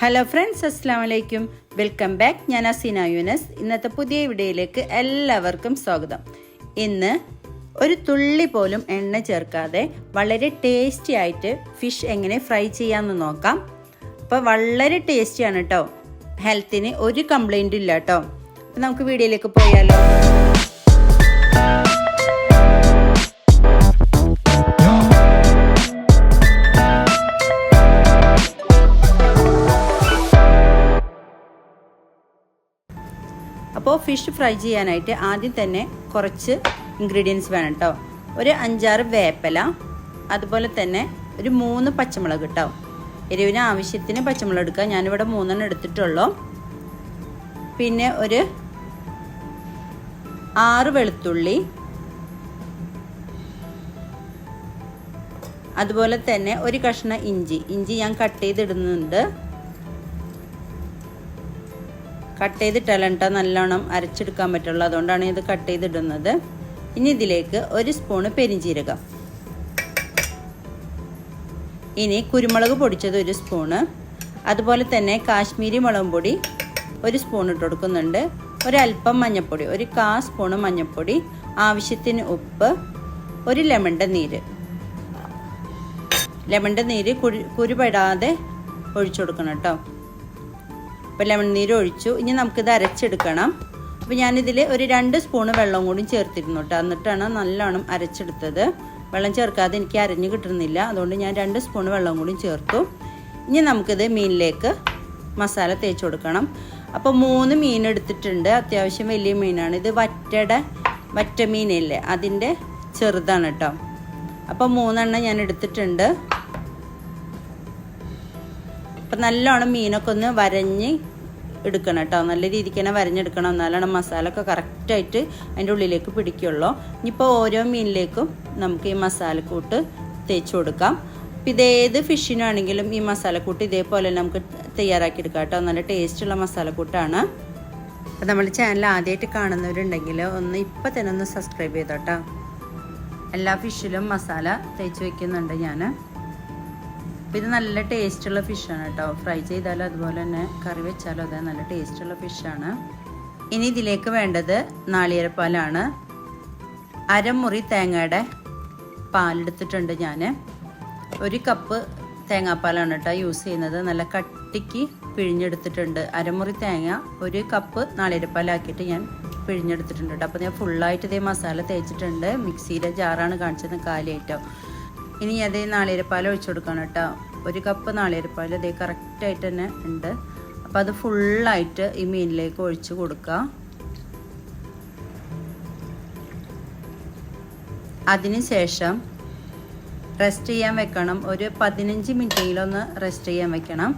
Hello friends അസ്സാം വലൈക്കും welcome back ഞാൻ അസീന യുനസ്. ഇന്നത്തെ പുതിയ വീഡിയോയിലേക്ക് എല്ലാവർക്കും സ്വാഗതം. ഇന്ന് ഒരു തുള്ളി പോലും എണ്ണ ചേർക്കാതെ വളരെ ടേസ്റ്റി ആയിട്ട് ഫിഷ് എങ്ങനെ ഫ്രൈ ചെയ്യാമെന്ന് നോക്കാം. അപ്പോൾ വളരെ ടേസ്റ്റിയാണ് കേട്ടോ ഹെൽത്തിന് ഒരു കംപ്ലൈന്റും ഇല്ല കേട്ടോ അപ്പോൾ നമുക്ക് വീഡിയോയിലേക്ക് പോയാലോ. അപ്പോൾ ഫിഷ് ഫ്രൈ ചെയ്യാനായിട്ട് ആദ്യം തന്നെ കുറച്ച് ഇൻഗ്രീഡിയൻസ് വേണം കേട്ടോ ഒരു അഞ്ചാറ് വേപ്പല അതുപോലെ തന്നെ ഒരു മൂന്ന് പച്ചമുളക് കേട്ടോ എരിവിന് ആവശ്യത്തിന് പച്ചമുളക് എടുക്കുക. ഞാനിവിടെ മൂന്നെണ്ണം എടുത്തിട്ടുള്ളൂ. പിന്നെ ഒരു ആറ് വെളുത്തുള്ളി അതുപോലെ തന്നെ ഒരു കഷ്ണം ഇഞ്ചി. ഇഞ്ചി ഞാൻ കട്ട് ചെയ്തിടുന്നുണ്ട്. കട്ട് ചെയ്തിട്ടല്ല കേട്ടോ നല്ലോണം അരച്ചെടുക്കാൻ പറ്റുള്ളൂ. അതുകൊണ്ടാണ് ഇത് കട്ട് ചെയ്തിടുന്നത്. ഇനി ഇതിലേക്ക് ഒരു സ്പൂണ് പെരിഞ്ചീരകം. ഇനി കുരുമുളക് പൊടിച്ചത് ഒരു സ്പൂണ് അതുപോലെ തന്നെ കാശ്മീരി മുളക് പൊടി ഒരു സ്പൂൺ ഇട്ട് കൊടുക്കുന്നുണ്ട്. ഒരല്പം മഞ്ഞൾപ്പൊടി ഒരു കാ സ്പൂണ് മഞ്ഞൾപ്പൊടി ആവശ്യത്തിന് ഉപ്പ് ഒരു ലെമണിന്റെ നീര്. ലെമണിന്റെ നീര് കുരു കുരുപെടാതെ ഒഴിച്ചു കൊടുക്കണം കേട്ടോ അപ്പോൾ ലെമൺ നീര് ഒഴിച്ചു. ഇനി നമുക്കിത് അരച്ചെടുക്കണം. അപ്പോൾ ഞാനിതിൽ ഒരു രണ്ട് സ്പൂണ് വെള്ളം കൂടി ചേർത്തിരുന്നു കേട്ടോ എന്നിട്ടാണ് നല്ലോണം അരച്ചെടുത്തത്. വെള്ളം ചേർക്കാതെ എനിക്ക് അരഞ്ഞു കിട്ടുന്നില്ല. അതുകൊണ്ട് ഞാൻ രണ്ട് സ്പൂൺ വെള്ളം കൂടി ചേർത്തു. ഇനി നമുക്കിത് മീനിലേക്ക് മസാല തേച്ച് കൊടുക്കണം. അപ്പോൾ മൂന്ന് മീൻ എടുത്തിട്ടുണ്ട്. അത്യാവശ്യം വലിയ മീനാണ്. ഇത് വറ്റട വറ്റ മീനില്ലേ? അതിന്റെ ചെറുതാണ് കേട്ടോ അപ്പോൾ മൂന്നെണ്ണം ഞാൻ എടുത്തിട്ടുണ്ട്. അപ്പം നല്ലോണം മീനൊക്കെ ഒന്ന് വരഞ്ഞ് എടുക്കണം കേട്ടോ. നല്ല രീതിക്ക് തന്നെ വരഞ്ഞെടുക്കണം. എന്നാലാണ് മസാല ഒക്കെ കറക്റ്റായിട്ട് അതിന്റെ ഉള്ളിലേക്ക് പിടിക്കുള്ളൂ. ഇനിയിപ്പോൾ ഓരോ മീനിലേക്കും നമുക്ക് ഈ മസാലക്കൂട്ട് തേച്ച് കൊടുക്കാം. അപ്പം ഇതേത് ഫിഷിനാണെങ്കിലും ഈ മസാലക്കൂട്ട് ഇതേപോലെ നമുക്ക് തയ്യാറാക്കി എടുക്കാം കേട്ടോ. നല്ല ടേസ്റ്റുള്ള മസാലക്കൂട്ടാണ്. അപ്പം നമ്മൾ ചാനൽ ആദ്യമായിട്ട് കാണുന്നവരുണ്ടെങ്കിൽ ഒന്ന് ഇപ്പം തന്നെ ഒന്ന് സബ്സ്ക്രൈബ് ചെയ്തോട്ടോ എല്ലാ ഫിഷിലും മസാല തേച്ച് വെക്കുന്നുണ്ട് ഞാൻ അപ്പോൾ ഇത് നല്ല ടേസ്റ്റുള്ള ഫിഷാണ് കേട്ടോ ഫ്രൈ ചെയ്താലും അതുപോലെ തന്നെ കറി വെച്ചാലും അതെ നല്ല ടേസ്റ്റുള്ള ഫിഷാണ് ഇനി ഇതിലേക്ക് വേണ്ടത് നാളികേരപ്പാലാണ്. അരമുറി തേങ്ങയുടെ പാലെടുത്തിട്ടുണ്ട് ഞാൻ ഒരു കപ്പ് തേങ്ങാപ്പാലാണ് കേട്ടോ യൂസ് ചെയ്യുന്നത്. നല്ല കട്ടിക്ക് പിഴിഞ്ഞെടുത്തിട്ടുണ്ട്. അരമുറി തേങ്ങ ഒരു കപ്പ് നാളികേരപ്പാലാക്കിയിട്ട് ഞാൻ പിഴിഞ്ഞെടുത്തിട്ടുണ്ട് കേട്ടോ അപ്പോൾ ഞാൻ ഫുള്ളായിട്ട് ഇതേ മസാല തേച്ചിട്ടുണ്ട്. മിക്സിയിലെ ജാറാണ് കാണിച്ചത് കാലിയായിട്ടോ. ഇനി അതേ നാളികേരപ്പാൽ ഒഴിച്ചു കൊടുക്കണം കേട്ടോ. ഒരു കപ്പ് നാളികേരപ്പാൽ അതേ കറക്റ്റായിട്ട് തന്നെ ഉണ്ട്. അപ്പോൾ അത് ഫുള്ളായിട്ട് ഈ മീനിലേക്ക് ഒഴിച്ചു കൊടുക്കുക. അതിനുശേഷം റെസ്റ്റ് ചെയ്യാൻ വെക്കണം. ഒരു പതിനഞ്ച് മിനിറ്റെങ്കിലും ഒന്ന് റെസ്റ്റ് ചെയ്യാൻ വെക്കണം.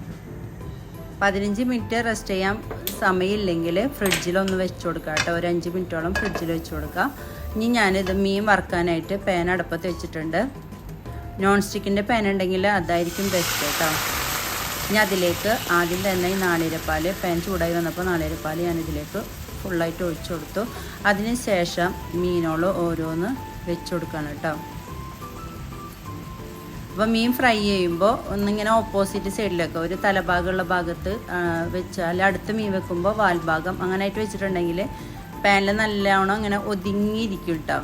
പതിനഞ്ച് മിനിറ്റ് റെസ്റ്റ് ചെയ്യാൻ സമയമില്ലെങ്കിൽ ഫ്രിഡ്ജിലൊന്ന് വെച്ച് കൊടുക്കുക കേട്ടോ. ഒരു അഞ്ച് മിനിറ്റോളം ഫ്രിഡ്ജിൽ വെച്ച് കൊടുക്കുക. ഇനി ഞാനിത് മീൻ വറുക്കാനായിട്ട് പാൻ അടുപ്പത്ത് വെച്ചിട്ടുണ്ട്. നോൺ സ്റ്റിക്കിന്റെ പാൻ ഉണ്ടെങ്കിൽ അതായിരിക്കും ബെസ്റ്റ് കേട്ടോ. ഇനി അതിലേക്ക് ആദ്യം തന്നെ ഈ നാളികേരപ്പാൽ പാൻ ചൂടായി വന്നപ്പോൾ നാളികേരപ്പാൽ ഞാനിതിലേക്ക് ഫുള്ളായിട്ട് ഒഴിച്ചു കൊടുത്തു. അതിന് ശേഷം മീനോൾ ഓരോന്ന് വെച്ച് കൊടുക്കണം കേട്ടോ. അപ്പോൾ മീൻ ഫ്രൈ ചെയ്യുമ്പോൾ ഒന്നിങ്ങനെ ഓപ്പോസിറ്റ് സൈഡിലേക്ക് ഒരു തലഭാഗമുള്ള ഭാഗത്ത് വെച്ചാൽ അടുത്ത് മീൻ വെക്കുമ്പോൾ വാൽഭാഗം അങ്ങനെയായിട്ട് വെച്ചിട്ടുണ്ടെങ്കിൽ പാനിൽ നല്ലവണ്ണം അങ്ങനെ ഒതുങ്ങിയിരിക്കും കേട്ടോ.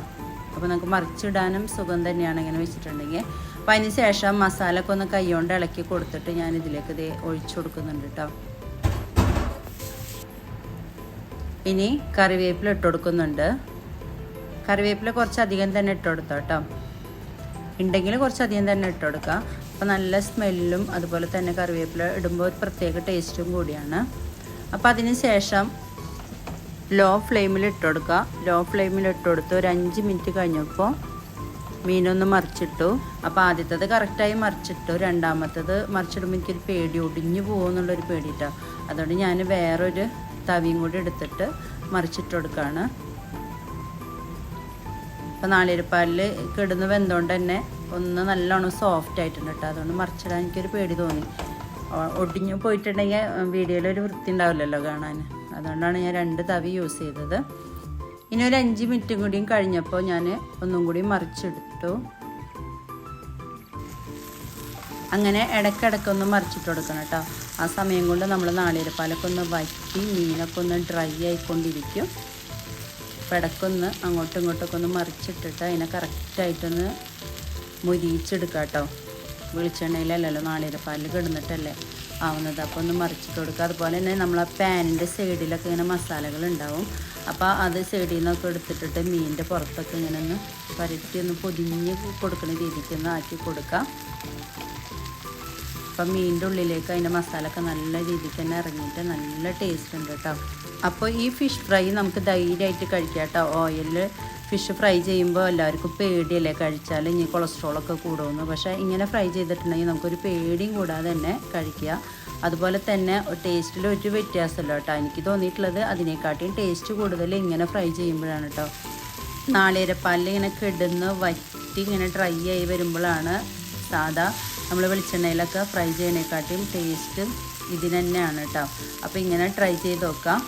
അപ്പോൾ നമുക്ക് മറിച്ചിടാനും സുഖം തന്നെയാണ് ഇങ്ങനെ വെച്ചിട്ടുണ്ടെങ്കിൽ. അപ്പോൾ അതിന് ശേഷം മസാലയൊക്കെ ഒന്ന് കൈകൊണ്ട് ഇളക്കി കൊടുത്തിട്ട് ഞാൻ ഇതിലേക്ക് ഇത് ഒഴിച്ചു കൊടുക്കുന്നുണ്ട് കേട്ടോ ഇനി കറിവേപ്പില ഇട്ട് കൊടുക്കുന്നുണ്ട്. കറിവേപ്പില കുറച്ചധികം തന്നെ ഇട്ട് കൊടുത്തോ കേട്ടോ ഉണ്ടെങ്കിൽ കുറച്ചധികം തന്നെ ഇട്ട് കൊടുക്കുക അപ്പോൾ നല്ല സ്മെല്ലും അതുപോലെ തന്നെ കറിവേപ്പില ഇടുമ്പോൾ ഒരു പ്രത്യേക ടേസ്റ്റും കൂടിയാണ്. അപ്പോൾ അതിന് ശേഷം ലോ ഫ്ലെയിമിൽ ഇട്ട് കൊടുക്കുക ലോ ഫ്ലെയിമിൽ ഇട്ട് കൊടുത്ത് ഒരു അഞ്ച് മിനിറ്റ് കഴിഞ്ഞപ്പോൾ മീനൊന്ന് മറിച്ചിട്ടു. അപ്പോൾ ആദ്യത്തേത് കറക്റ്റായി മറിച്ചിട്ടു. രണ്ടാമത്തേത് മറിച്ചിടുമ്പോൾ എനിക്കൊരു പേടി. ഒടിഞ്ഞു പോകുമെന്നുള്ളൊരു പേടിയിട്ടാണ് അതുകൊണ്ട് ഞാൻ വേറൊരു തവിയും കൂടി എടുത്തിട്ട് മറിച്ചിട്ട് കൊടുക്കുകയാണ് അപ്പോൾ നാളികേരപ്പാലിൽ കിടന്ന് വെന്തുകൊണ്ട് തന്നെ ഒന്ന് നല്ലോണം സോഫ്റ്റ് ആയിട്ടുണ്ട് കേട്ടോ. അതുകൊണ്ട് മറിച്ചിടാൻ എനിക്കൊരു പേടി തോന്നി. ഒടിഞ്ഞു പോയിട്ടുണ്ടെങ്കിൽ വീഡിയോയിൽ ഒരു വൃത്തി ഉണ്ടാവില്ലല്ലോ കാണാൻ. അതുകൊണ്ടാണ് ഞാൻ രണ്ട് തവി യൂസ് ചെയ്തത്. ഇനി ഒരു അഞ്ച് മിനിറ്റും കൂടിയും കഴിഞ്ഞപ്പോൾ ഞാൻ ഒന്നും കൂടി മറിച്ചെടുത്തു അങ്ങനെ ഇടയ്ക്കിടയ്ക്ക് ഒന്ന് മറിച്ചിട്ട് കൊടുക്കണം കേട്ടോ. ആ സമയം കൊണ്ട് നമ്മൾ നാളികേരപ്പാലൊക്കെ ഒന്ന് വറ്റി മീനൊക്കെ ഒന്ന് ഡ്രൈ ആയിക്കൊണ്ടിരിക്കും. അപ്പോൾ ഇടയ്ക്കൊന്ന് അങ്ങോട്ടും ഇങ്ങോട്ടൊക്കെ ഒന്ന് മറിച്ചിട്ടിട്ട് അതിനെ കറക്റ്റായിട്ടൊന്ന് മുരിയിച്ചെടുക്കാം കേട്ടോ. വെളിച്ചെണ്ണയിലല്ലല്ലോ നാളികേരപ്പാലിൽ കിടന്നിട്ടല്ലേ ആവുന്നത്. അപ്പോൾ ഒന്ന് മറിച്ചിട്ട് കൊടുക്കുക. അതുപോലെ തന്നെ നമ്മൾ ആ പാനിന്റെ സൈഡിലൊക്കെ ഇങ്ങനെ മസാലകൾ ഉണ്ടാവും. അപ്പോൾ അത് സൈഡിൽ നിന്നൊക്കെ എടുത്തിട്ടിട്ട് മീനിന്റെ പുറത്തൊക്കെ ഇങ്ങനെ ഒന്ന് പരത്തി ഒന്ന് പൊതിഞ്ഞ് കൊടുക്കുന്ന രീതിക്ക് ഒന്ന് ആക്കി കൊടുക്കാം അപ്പം മീനിന്റെ ഉള്ളിലേക്ക് അതിന്റെ മസാലയൊക്കെ നല്ല രീതിക്ക് തന്നെ ഇറങ്ങിയിട്ട് നല്ല ടേസ്റ്റ് ഉണ്ട് കേട്ടോ. അപ്പോൾ ഈ ഫിഷ് ഫ്രൈ നമുക്ക് ധൈര്യമായിട്ട് കഴിക്കാം കേട്ടോ. ഓയിലിൽ ഫിഷ് ഫ്രൈ ചെയ്യുമ്പോൾ എല്ലാവർക്കും പേടിയല്ലേ കഴിച്ചാൽ ഇനി കൊളസ്ട്രോളൊക്കെ കൂടുമെന്ന്. പക്ഷേ ഇങ്ങനെ ഫ്രൈ ചെയ്തിട്ടുണ്ടെങ്കിൽ നമുക്കൊരു പേടിയും കൂടാതെ തന്നെ കഴിക്കുക. അതുപോലെ തന്നെ ടേസ്റ്റിൽ ഒരു വ്യത്യാസമല്ല കേട്ടോ. എനിക്ക് തോന്നിയിട്ടുള്ളത് അതിനെക്കാട്ടിയും ടേസ്റ്റ് കൂടുതൽ ഇങ്ങനെ ഫ്രൈ ചെയ്യുമ്പോഴാണ് കേട്ടോ. നാളികരപ്പാലിൽ ഇങ്ങനെ കിടന്ന് വറ്റി ഇങ്ങനെ ഡ്രൈ ആയി വരുമ്പോഴാണ് സാധാ നമ്മൾ വെളിച്ചെണ്ണയിലൊക്കെ ഫ്രൈ ചെയ്യണേക്കാട്ടിയും ടേസ്റ്റ് ഇതിന് തന്നെയാണ് കേട്ടോ. അപ്പോൾ ഇങ്ങനെ ട്രൈ ചെയ്ത് നോക്കാം.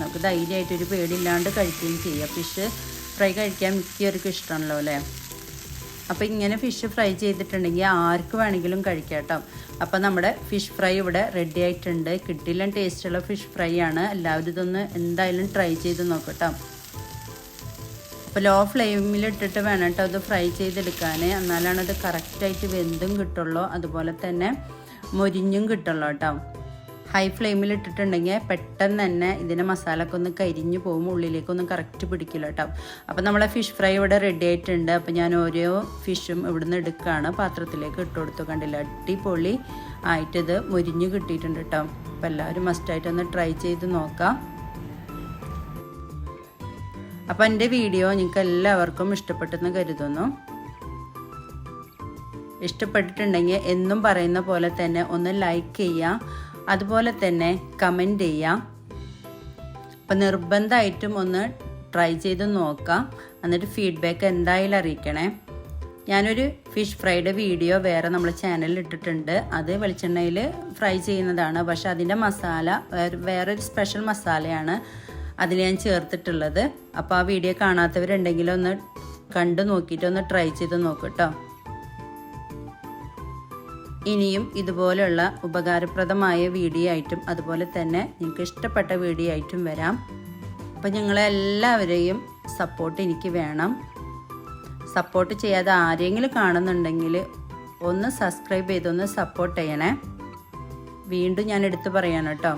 നമുക്ക് ധൈര്യമായിട്ടൊരു പേടിയില്ലാണ്ട് കഴിക്കുകയും ചെയ്യാം. ഫിഷ് ഫ്രൈ കഴിക്കാൻ മിക്കവർക്കും ഇഷ്ടമാണല്ലോ അല്ലേ? അപ്പോൾ ഇങ്ങനെ ഫിഷ് ഫ്രൈ ചെയ്തിട്ടുണ്ടെങ്കിൽ ആർക്ക് വേണമെങ്കിലും കഴിക്കാം കേട്ടോ. അപ്പോൾ നമ്മുടെ ഫിഷ് ഫ്രൈ ഇവിടെ റെഡി ആയിട്ടുണ്ട്. കിട്ടിയില്ല ടേസ്റ്റുള്ള ഫിഷ് ഫ്രൈ ആണ്. എല്ലാവരും ഇതൊന്ന് എന്തായാലും ട്രൈ ചെയ്ത് നോക്കട്ടോ. അപ്പോൾ ലോ ഫ്ലെയിമിൽ ഇട്ടിട്ട് വേണം കേട്ടോ അത് ഫ്രൈ ചെയ്തെടുക്കാൻ എന്നാലാണ് അത് കറക്റ്റായിട്ട് വെന്തും കിട്ടുള്ളൂ. അതുപോലെ തന്നെ മൊരിഞ്ഞും കിട്ടുള്ളൂ കേട്ടോ ഹൈ ഫ്ലെയിമിൽ ഇട്ടിട്ടുണ്ടെങ്കിൽ പെട്ടെന്ന് തന്നെ ഇതിന്റെ മസാലയൊക്കെ ഒന്ന് കരിഞ്ഞു പോകും ഉള്ളിലേക്കൊന്നും കറക്റ്റ് പിടിക്കില്ല കേട്ടോ അപ്പോൾ നമ്മളെ ഫിഷ് ഫ്രൈ ഇവിടെ റെഡി ആയിട്ടുണ്ട്. അപ്പോൾ ഞാൻ ഓരോ ഫിഷും ഇവിടുന്ന് എടുക്കുകയാണ് പാത്രത്തിലേക്ക് ഇട്ട് കൊടുത്തു. കണ്ടില്ല? അടിപൊളി ആയിട്ടിത് മുരിഞ്ഞ് കിട്ടിയിട്ടുണ്ട് കേട്ടോ അപ്പോൾ എല്ലാവരും മസ്റ്റായിട്ടൊന്ന് ട്രൈ ചെയ്ത് നോക്കാം. അപ്പം എന്റെ വീഡിയോ നിങ്ങൾക്ക് എല്ലാവർക്കും ഇഷ്ടപ്പെട്ടെന്ന് കരുതുന്നു. ഇഷ്ടപ്പെട്ടിട്ടുണ്ടെങ്കിൽ എന്നും പറയുന്ന പോലെ തന്നെ ഒന്ന് ലൈക്ക് ചെയ്യുക. അതുപോലെ തന്നെ കമന്റ് ചെയ്യാം. അപ്പം നിർബന്ധമായിട്ടും ഒന്ന് ട്രൈ ചെയ്ത് നോക്കാം. എന്നിട്ട് ഫീഡ്ബാക്ക് എന്തായാലും അറിയിക്കണേ. ഞാനൊരു ഫിഷ് ഫ്രൈയുടെ വീഡിയോ വേറെ നമ്മുടെ ചാനലിൽ ഇട്ടിട്ടുണ്ട്. അത് വെളിച്ചെണ്ണയിൽ ഫ്രൈ ചെയ്യുന്നതാണ്. പക്ഷെ അതിന്റെ മസാല വേറെ വേറൊരു സ്പെഷ്യൽ മസാലയാണ് അതിൽ ഞാൻ ചേർത്തിട്ടുള്ളത്. അപ്പോൾ ആ വീഡിയോ കാണാത്തവരുണ്ടെങ്കിൽ ഒന്ന് കണ്ടു നോക്കിയിട്ട് ഒന്ന് ട്രൈ ചെയ്ത് നോക്കട്ടോ ഇനിയും ഇതുപോലെയുള്ള ഉപകാരപ്രദമായ വീഡിയോ ആയിട്ടും അതുപോലെ തന്നെ നിങ്ങൾക്ക് ഇഷ്ടപ്പെട്ട വീഡിയോ ആയിട്ടും വരാം. അപ്പം ഞങ്ങളെല്ലാവരെയും സപ്പോർട്ട് എനിക്ക് വേണം. സപ്പോർട്ട് ചെയ്യാതെ ആരെങ്കിലും കാണുന്നുണ്ടെങ്കിൽ ഒന്ന് സബ്സ്ക്രൈബ് ചെയ്തൊന്ന് സപ്പോർട്ട് ചെയ്യണേ. വീണ്ടും ഞാൻ എടുത്തു പറയാണ് കേട്ടോ.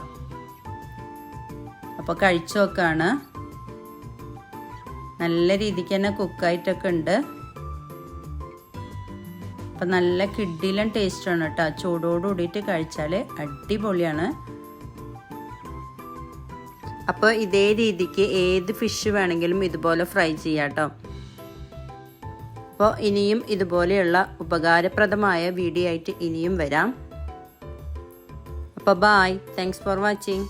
അപ്പോൾ കഴിച്ചു നോക്കാണ്. നല്ല രീതിക്ക് തന്നെ കുക്കായിട്ടൊക്കെ ഉണ്ട്. അപ്പം നല്ല കിഡിലും ടേസ്റ്റാണ് കേട്ടോ. ചൂടോട് കൂടിയിട്ട് കഴിച്ചാൽ അടിപൊളിയാണ്. അപ്പോൾ ഇതേ രീതിക്ക് ഏത് ഫിഷ് വേണമെങ്കിലും ഇതുപോലെ ഫ്രൈ ചെയ്യാം കേട്ടോ. അപ്പോൾ ഇനിയും ഇതുപോലെയുള്ള ഉപകാരപ്രദമായ വീഡിയോ ആയിട്ട് ഇനിയും വരാം. അപ്പോൾ ബായ് താങ്ക്സ് ഫോർ വാച്ചിങ്